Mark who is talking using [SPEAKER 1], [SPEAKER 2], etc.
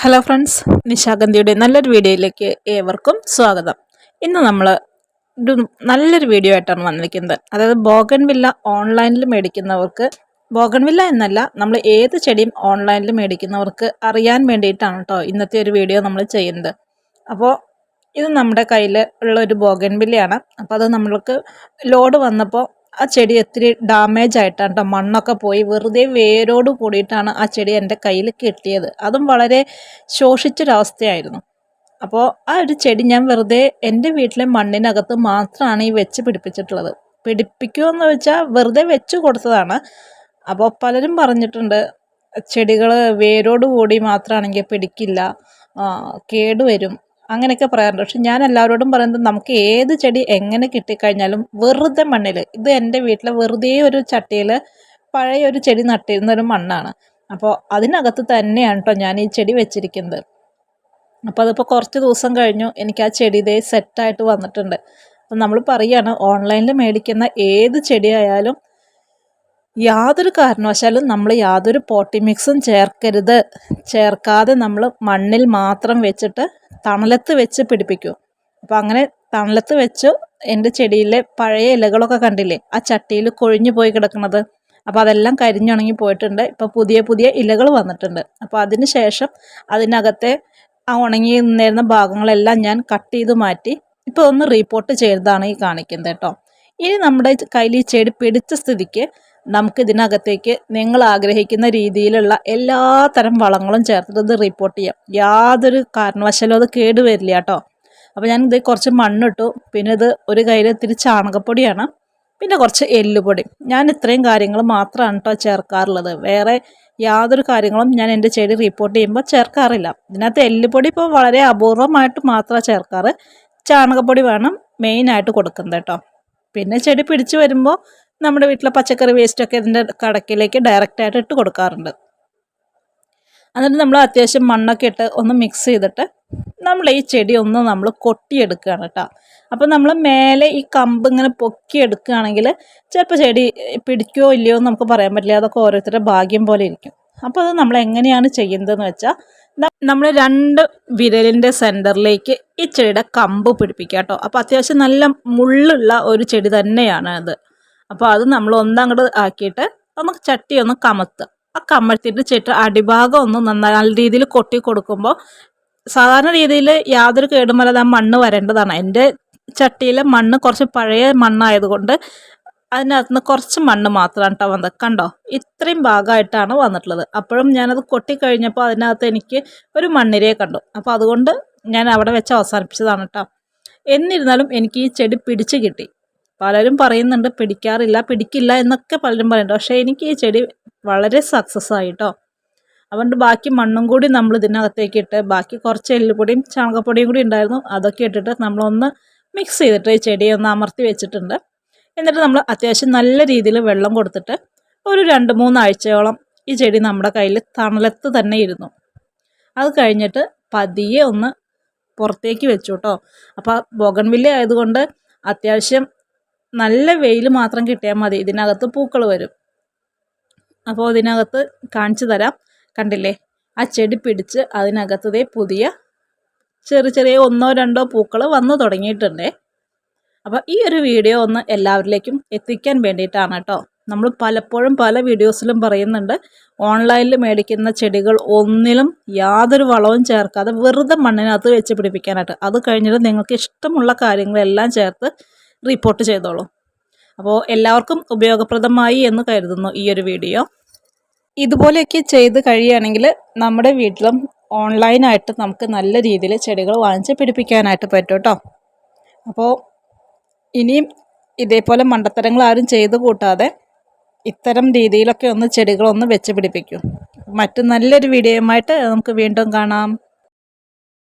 [SPEAKER 1] Hello friends നിശാഗന്ധിയുടെ നല്ലൊരു വീഡിയോയിലേക്ക് ഏവർക്കും സ്വാഗതം. ഇന്ന് നമ്മൾ ഒരു നല്ലൊരു വീഡിയോ ആയിട്ടാണ് വന്നിരിക്കുന്നത്. അതായത് ബോഗൻവില്ല ഓൺലൈനിൽ മേടിക്കുന്നവർക്ക് ബോഗൻവില്ല എന്നല്ല നമ്മൾ ഏത് ചെടിയും ഓൺലൈനിൽ മേടിക്കുന്നവർക്ക് അറിയാൻ വേണ്ടിയിട്ടാണ് കേട്ടോ ഇന്നത്തെ ഒരു വീഡിയോ നമ്മൾ ചെയ്യുന്നത്. അപ്പോൾ ഇത് നമ്മുടെ കയ്യിൽ ഉള്ള ഒരു ബോഗൻവില്ലയാണ് അപ്പോൾ അത് നമ്മൾക്ക് ലോഡ് വന്നപ്പോൾ ആ ചെടി ഒത്തിരി ഡാമേജ് ആയിട്ടാണ് കേട്ടോ മണ്ണൊക്കെ പോയി വെറുതെ വേരോട് കൂടിയിട്ടാണ് ആ ചെടി എന്റെ കയ്യിൽ കിട്ടിയത്. അതും വളരെ ശോഷിച്ചൊരവസ്ഥയായിരുന്നു. അപ്പോൾ ആ ഒരു ചെടി ഞാൻ വെറുതെ എന്റെ വീട്ടിലെ മണ്ണിനകത്ത് മാത്രമാണ് ഈ വെച്ച് പിടിപ്പിച്ചിട്ടുള്ളത്. പിടിപ്പിക്കുമെന്ന് വെച്ചാൽ വെറുതെ വെച്ച് കൊടുത്തതാണ്. അപ്പോൾ പലരും പറഞ്ഞിട്ടുണ്ട് ചെടികൾ വേരോട് കൂടി മാത്രമാണെങ്കിൽ പിടിക്കില്ല കേടുവരും. അങ്ങനെയൊക്കെ പറയാറുണ്ട്. പക്ഷെ ഞാൻ എല്ലാവരോടും പറയുന്നത് നമുക്ക് ഏത് ചെടി എങ്ങനെ കിട്ടിക്കഴിഞ്ഞാലും വെറുതെ മണ്ണിൽ ഇത് എന്റെ വീട്ടിലെ വെറുതെ ഒരു ചട്ടിയിൽ പഴയ ഒരു ചെടി നട്ടിരുന്ന ഒരു മണ്ണാണ്. അപ്പോൾ അതിനകത്ത് തന്നെയാണ് കേട്ടോ ഞാൻ ഈ ചെടി വെച്ചിരിക്കുന്നത്. അപ്പോൾ അതിപ്പോൾ കുറച്ച് ദിവസം കഴിഞ്ഞു എനിക്ക് ആ ചെടി ഇതേ സെറ്റായിട്ട് വന്നിട്ടുണ്ട്. അപ്പം നമ്മൾ പറയുകയാണ് ഓൺലൈനിൽ മേടിക്കുന്ന ഏത് ചെടിയായാലും യാതൊരു കാരണവശാലും നമ്മൾ യാതൊരു പോട്ടി മിക്സും ചേർക്കരുത്. ചേർക്കാതെ നമ്മൾ മണ്ണിൽ മാത്രം വെച്ചിട്ട് തണലത്ത് വെച്ച് പിടിപ്പിക്കും. അപ്പോൾ അങ്ങനെ തണലത്ത് വെച്ച് എന്റെ ചെടിയിലെ പഴയ ഇലകളൊക്കെ കണ്ടില്ലേ? ആ ചട്ടിയിൽ കൊഴിഞ്ഞു പോയി കിടക്കുന്നത് അപ്പോൾ അതെല്ലാം കരിഞ്ഞുണങ്ങി പോയിട്ടുണ്ട്. ഇപ്പോൾ പുതിയ പുതിയ ഇലകൾ വന്നിട്ടുണ്ട്. അപ്പോൾ അതിന് ശേഷം അതിനകത്തെ ആ ഉണങ്ങി നിന്നിരുന്ന ഭാഗങ്ങളെല്ലാം ഞാൻ കട്ട് ചെയ്ത് മാറ്റി ഇപ്പോൾ ഒന്ന് റീപോർട്ട് ചെയ്തതാണ് ഈ കാണിക്കുന്നത് കേട്ടോ. ഇനി നമ്മുടെ കയ്യിൽ ഈ ചെടി പിടിച്ച സ്ഥിതിക്ക് നമുക്ക് ഇതിനകത്തേക്ക് നിങ്ങൾ ആഗ്രഹിക്കുന്ന രീതിയിലുള്ള എല്ലാ തരം വളങ്ങളും ചേർത്തിട്ട് ഇത് റിപ്പോർട്ട് ചെയ്യാം. യാതൊരു കാരണവശാലും അത് കേടുവരില്ല കേട്ടോ. അപ്പോൾ ഞാൻ ഇത് കുറച്ച് മണ്ണിട്ടു. പിന്നെ ഇത് ഒരു കയ്യിൽ ഇത്തിരി ചാണകപ്പൊടിയാണ്. പിന്നെ കുറച്ച് എല്ലുപൊടി. ഞാൻ ഇത്രയും കാര്യങ്ങൾ മാത്രമാണ് കേട്ടോ ചേർക്കാറുള്ളത്. വേറെ യാതൊരു കാര്യങ്ങളും ഞാൻ എന്റെ ചെടി റിപ്പോർട്ട് ചെയ്യുമ്പോൾ ചേർക്കാറില്ല. ഇതിനകത്ത് എല്ലുപൊടി ഇപ്പോൾ വളരെ അപൂർവമായിട്ട് മാത്രമേ ചേർക്കാറ്. ചാണകപ്പൊടി വേണം മെയിനായിട്ട് കൊടുക്കുന്നത് കേട്ടോ. പിന്നെ ചെടി പിടിച്ചു വരുമ്പോൾ നമ്മുടെ വീട്ടിലെ പച്ചക്കറി വേസ്റ്റൊക്കെ ഇതിന്റെ കടക്കിലേക്ക് ഡയറക്റ്റായിട്ട് ഇട്ട് കൊടുക്കാറുണ്ട്. എന്നിട്ട് നമ്മൾ അത്യാവശ്യം മണ്ണൊക്കെ ഇട്ട് ഒന്ന് മിക്സ് ചെയ്തിട്ട് നമ്മൾ ഈ ചെടി ഒന്ന് നമ്മൾ കൊട്ടിയെടുക്കുകയാണ് കേട്ടോ. അപ്പോൾ നമ്മൾ മേലെ ഈ കമ്പ് ഇങ്ങനെ പൊക്കിയെടുക്കുകയാണെങ്കിൽ ചിലപ്പോൾ ചെടി പിടിക്കുകയോ ഇല്ലയോ എന്ന് നമുക്ക് പറയാൻ പറ്റില്ല. അതൊക്കെ ഓരോരുത്തരുടെ ഭാഗ്യം പോലെ ഇരിക്കും. അപ്പോൾ അത് നമ്മൾ എങ്ങനെയാണ് ചെയ്യുന്നതെന്ന് വെച്ചാൽ നമ്മൾ രണ്ട് വിരലിന്റെ സെന്ററിലേക്ക് ഈ ചെടിയുടെ കമ്പ് പിടിപ്പിക്കുക കേട്ടോ. അപ്പോൾ അത്യാവശ്യം നല്ല മുള്ളുള്ള ഒരു ചെടി തന്നെയാണ് അത്. അപ്പോൾ അത് നമ്മൾ ഒന്നങ്ങോട്ട് ആക്കിയിട്ട് നമുക്ക് ചട്ടി ഒന്ന് കമത്ത്. ആ കമഴ്ത്തിയിട്ട് ചെട്ട് അടിഭാഗം ഒന്ന് നന്നായി നല്ല രീതിയിൽ കൊട്ടി കൊടുക്കുമ്പോൾ സാധാരണ രീതിയിൽ യാതൊരു കേടുമല്ലാതെ ആ മണ്ണ് വരേണ്ടതാണ്. എന്റെ ചട്ടിയിലെ മണ്ണ് കുറച്ച് പഴയ മണ്ണായതുകൊണ്ട് അതിനകത്ത് നിന്ന് കുറച്ച് മണ്ണ് മാത്രമാണ് കേട്ടോ വന്നത്. കണ്ടോ? ഇത്രയും ഭാഗമായിട്ടാണ് വന്നിട്ടുള്ളത്. അപ്പോഴും ഞാനത് കൊട്ടിക്കഴിഞ്ഞപ്പോൾ അതിനകത്ത് എനിക്ക് ഒരു മണ്ണിരയെ കണ്ടു. അപ്പോൾ അതുകൊണ്ട് ഞാൻ അവിടെ വെച്ച് അവസാനിപ്പിച്ചതാണ് കേട്ടോ എന്നിരുന്നാലും എനിക്ക് ഈ ചെടി പിടിച്ച് കിട്ടി. പലരും പറയുന്നുണ്ട് പിടിക്കാറില്ല പിടിക്കില്ല എന്നൊക്കെ പലരും പറയുന്നുണ്ട്. പക്ഷേ എനിക്ക് ഈ ചെടി വളരെ സക്സസ് ആയി ആയിട്ടോ. അതുകൊണ്ട് ബാക്കി മണ്ണും കൂടി നമ്മൾ ഇതിനകത്തേക്ക് ഇട്ട് ബാക്കി കുറച്ച് എല്ലുപൊടിയും ചാണകപ്പൊടിയും കൂടി ഉണ്ടായിരുന്നു. അതൊക്കെ ഇട്ടിട്ട് നമ്മളൊന്ന് മിക്സ് ചെയ്തിട്ട് ഈ ചെടിയൊന്ന് അമർത്തി വെച്ചിട്ടുണ്ട്. എന്നിട്ട് നമ്മൾ അത്യാവശ്യം നല്ല രീതിയിൽ വെള്ളം കൊടുത്തിട്ട് ഒരു രണ്ട് മൂന്നാഴ്ചയോളം ഈ ചെടി നമ്മുടെ കയ്യിൽ തണലത്ത് തന്നെ ഇരുന്നു. അത് കഴിഞ്ഞിട്ട് പതിയെ ഒന്ന് പുറത്തേക്ക് വെച്ചു കേട്ടോ അപ്പോൾ ബോഗൺവില്ല ആയതുകൊണ്ട് അത്യാവശ്യം നല്ല വെയിൽ മാത്രം കിട്ടിയാൽ മതി. ഇതിനകത്ത് പൂക്കൾ വരും. അപ്പോൾ ഇതിനകത്ത് കാണിച്ചു തരാം. കണ്ടില്ലേ? ആ ചെടി പിടിച്ച് അതിനകത്തതേ പുതിയ ചെറിയ ചെറിയ ഒന്നോ രണ്ടോ പൂക്കൾ വന്നു തുടങ്ങിയിട്ടുണ്ടേ. അപ്പോൾ ഈ ഒരു വീഡിയോ ഒന്ന് എല്ലാവരിലേക്കും എത്തിക്കാൻ വേണ്ടിയിട്ടാണ് കേട്ടോ. നമ്മൾ പലപ്പോഴും പല വീഡിയോസിലും പറയുന്നുണ്ട് ഓൺലൈനിൽ മേടിക്കുന്ന ചെടികൾ ഒന്നിലും യാതൊരു വളവും ചേർക്കാതെ വെറുതെ മണ്ണിനകത്ത് വെച്ച് പിടിപ്പിക്കാനായിട്ട്. അത് കഴിഞ്ഞിട്ട് നിങ്ങൾക്ക് ഇഷ്ടമുള്ള കാര്യങ്ങളെല്ലാം ചേർത്ത് റിപ്പോർട്ട് ചെയ്തോളൂ. അപ്പോൾ എല്ലാവർക്കും ഉപയോഗപ്രദമായി എന്ന് കരുതുന്നു ഈ ഒരു വീഡിയോ ഇതുപോലെയൊക്കെ ചെയ്ത് കഴിയുകയാണെങ്കിൽ നമ്മുടെ വീട്ടിലും ഓൺലൈനായിട്ട് നമുക്ക് നല്ല രീതിയിൽ ചെടികൾ വാങ്ങിച്ച് പിടിപ്പിക്കാനായിട്ട് പറ്റും കേട്ടോ. അപ്പോൾ ഇനിയും ഇതേപോലെ മണ്ടത്തരങ്ങൾ ആരും ചെയ്തു കൂട്ടാതെ ഇത്തരം രീതിയിലൊക്കെ ഒന്ന് ചെടികളൊന്ന് വെച്ച് പിടിപ്പിക്കും. മറ്റു നല്ലൊരു വീഡിയോയുമായിട്ട് നമുക്ക് വീണ്ടും കാണാം.